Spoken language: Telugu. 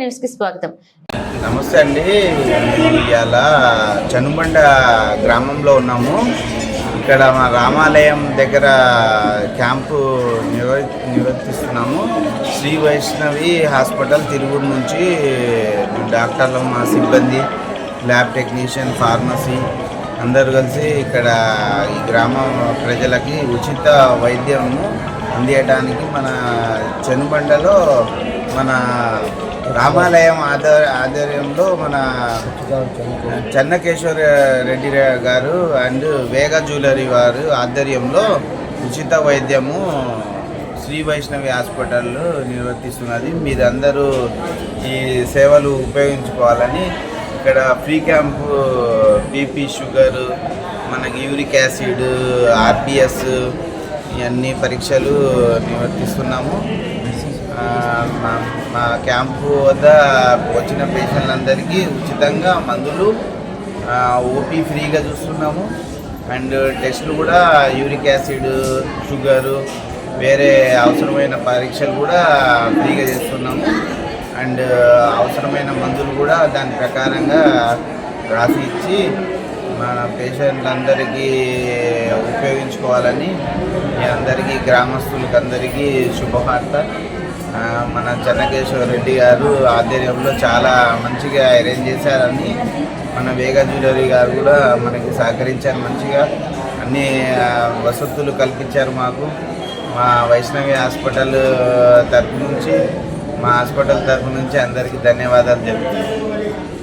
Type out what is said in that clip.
న్యూస్కి స్వాగతం. నమస్తే అండి. మేము ఇవాళ చనుబండ గ్రామంలో ఉన్నాము. ఇక్కడ మా రామాలయం దగ్గర క్యాంపు నిర్వ నిర్వర్తిస్తున్నాము శ్రీ వైష్ణవి హాస్పిటల్ తిరువురు నుంచి డాక్టర్లు మా సిబ్బంది ల్యాబ్ టెక్నీషియన్ ఫార్మసీ అందరూ కలిసి ఇక్కడ ఈ గ్రామ ప్రజలకి ఉచిత వైద్యము అందియడానికి మన చెనుబండలో మన రామాలయం ఆధ్వర్ ఆధ్వర్యంలో మన చెన్నకేశ్వర రెడ్డి గారు అండ్ వేగ జ్యువెలరీ వారు ఆధ్వర్యంలో ఉచిత వైద్యము శ్రీ వైష్ణవి హాస్పిటల్ నిర్వర్తిస్తున్నది. మీరందరూ ఈ సేవలు ఉపయోగించుకోవాలని ఇక్కడ ఫ్రీ క్యాంపు బీపీ షుగర్ మనకి యూరిక్ యాసిడ్ ఆర్పిఎస్ ఇవన్నీ పరీక్షలు నిర్వర్తిస్తున్నాము. మా మా క్యాంపు వద్ద వచ్చిన పేషెంట్లందరికీ ఉచితంగా మందులు ఓపీ ఫ్రీగా చూస్తున్నాము. అండ్ టెస్టులు కూడా యూరిక్ యాసిడ్ షుగరు వేరే అవసరమైన పరీక్షలు కూడా ఫ్రీగా చేస్తున్నాము. అండ్ అవసరమైన మందులు కూడా దాని ప్రకారంగా రాసి ఇచ్చి మన పేషెంట్లందరికీ ఉపయోగించుకోవాలని మీ అందరికీ గ్రామస్తులకు అందరికీ శుభవార్త. మన చెన్నకేశ్వర రెడ్డి గారు ఆధ్వర్యంలో చాలా మంచిగా అరేంజ్ చేశారని మన వేగ జ్యువెలరీ గారు కూడా మనకి సహకరించారు మంచిగా. అన్ని వసతులు కల్పించారు మాకు. మా వైష్ణవి హాస్పిటల్ తరపు నుంచి మా హాస్పిటల్ తరపు నుంచి అందరికీ ధన్యవాదాలు చెప్తున్నాను